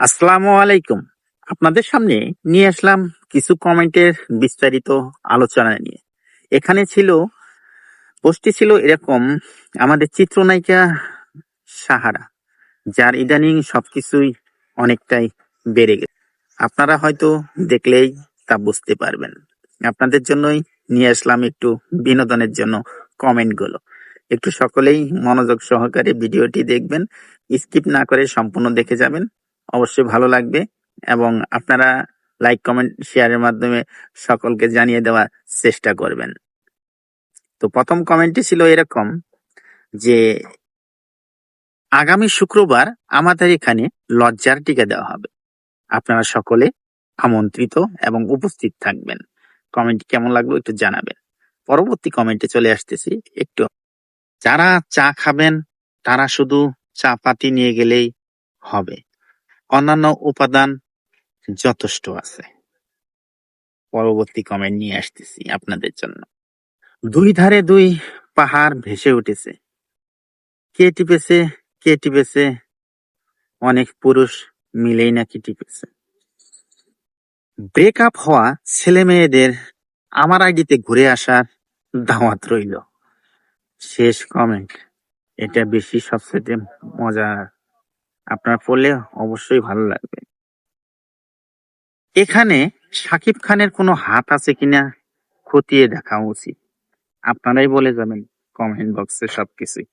আসসালামু আলাইকুম। আপনাদের সামনে নিয়ে আসলাম কিছু কমেন্টের বিস্তারিত আলোচনা নিয়ে। এখানে ছিল পোস্টটি ছিল এরকম, আমাদের চিত্রনায়িকা সাহারা, যার ইদানিং সবকিছুই অনেকটাই বেড়ে গেছে। আপনারা হয়তো দেখলেই তা বুঝতে পারবেন। আপনাদের জন্যই নিয়ে আসলাম একটু বিনোদনের জন্য কমেন্টগুলো। একটু সকলেই মনোযোগ সহকারে ভিডিওটি দেখবেন। স্কিপ না করে সম্পূর্ণ দেখে যাবেন। অবশ্যই ভালো লাগবে এবং আপনারা লাইক, কমেন্ট, শেয়ারের মাধ্যমে সকলকে জানিয়ে দেওয়ার চেষ্টা করবেন। তো প্রথম কমেন্টটি ছিল এরকম যে, আগামী শুক্রবার আমাদের এখানে লজ্জার টিকা দেওয়া হবে। আপনারা সকলে আমন্ত্রিত এবং উপস্থিত থাকবেন। কমেন্ট কেমন লাগল একটু জানাবেন। পরবর্তী কমেন্টে চলে আসতেছি একটু। যারা চা খাবেন, তারা শুধু চা পাতি নিয়ে গেলেই হবে। অন্যান্য উপাদান যথেষ্ট আছে। পরবর্তী কমেন্ট নিয়ে আসতেছি আপনাদের জন্য। দুই ধারে দুই পাহাড় ভেসে উঠেছে। কে টিপেছে কে টিপেছে, অনেক পুরুষ মিলেই নাকি টিপেছে। ব্রেকআপ হওয়া ছেলে মেয়েদের আমার আইডিতে ঘুরে আসার দাওয়াত রইল। শেষ কমেন্ট এটা বেশি সবচেয়ে মজার আপনার পড়লে অবশ্যই ভালো লাগবে। এখানে সাকিব খানের কোনো হাত আছে কিনা খতিয়ে দেখা উচিত। আপনারাই বলে যাবেন কমেন্ট বক্সে সবকিছুই